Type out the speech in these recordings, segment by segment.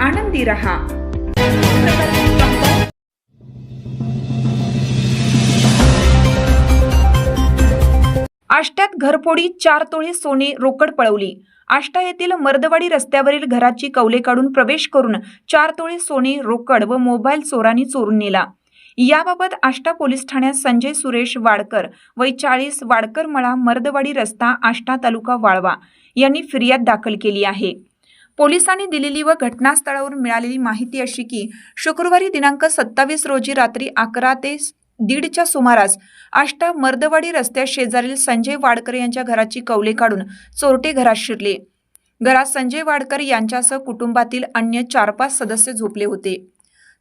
आनंदी रहा आष्ट्यात घरफोडी चार तोळे सोने रोकड पळवली. आष्टा येथील मर्दवाडी रस्त्यावरील घराची कौले काढून प्रवेश करून चार तोळे सोने रोकड व मोबाईल चोरांनी चोरून नेला. याबाबत आष्टा पोलीस ठाण्यात संजय सुरेश वाडकर वय चाळीस वाडकर मळा मर्दवाडी रस्ता आष्टा तालुका वाळवा यांनी फिर्याद दाखल केली आहे. पोलिसांनी दिलेली व घटनास्थळावरून मिळालेली माहिती अशी की शुक्रवारी दिनांक सत्तावीस रोजी रात्री अकरा ते दीडच्या सुमारास आष्टा मर्दवाडी रस्त्या शेजारील संजय वाडकर यांच्या घराची कौले काढून चोरटे घरात शिरले. घरात संजय वाडकर यांच्यासह कुटुंबातील अन्य चार पाच सदस्य झोपले होते.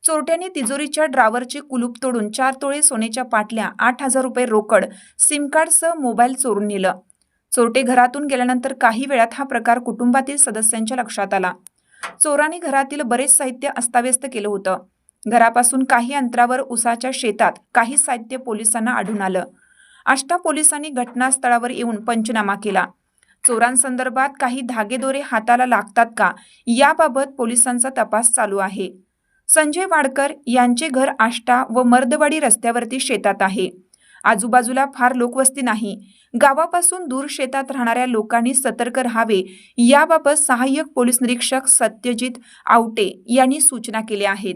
चोरट्यांनी तिजोरीच्या ड्रावरचे कुलूप तोडून चार तोळे सोन्याच्या पाटल्या आठ हजार रुपये रोकड सिमकार्डसह मोबाईल चोरून नेलं. चोरटे घरातून गेल्यानंतर काही वेळात हा प्रकार कुटुंबातील सदस्यांच्या लक्षात आला. चोरांनी घरातील बरेच साहित्य अस्ताव्यस्त केलं होतं. घरापासून काही अंतरावर उसाच्या शेतात काही साहित्य पोलिसांना आढळून आलं. आष्टा पोलिसांनी घटनास्थळावर येऊन पंचनामा केला. चोरांसंदर्भात काही धागेदोरे हाताला लागतात का? याबाबत पोलिसांचा तपास चालू आहे. संजय वाडकर यांचे घर आष्टा व मर्दवाडी रस्त्यावरती शेतात आहे. आजूबाजूला फार लोकवस्ती नाही. गावापासून दूर शेतात राहणाऱ्या लोकांनी सतर्क राहावे याबाबत सहाय्यक पोलीस निरीक्षक सत्यजित आवटे यांनी सूचना केल्या आहेत.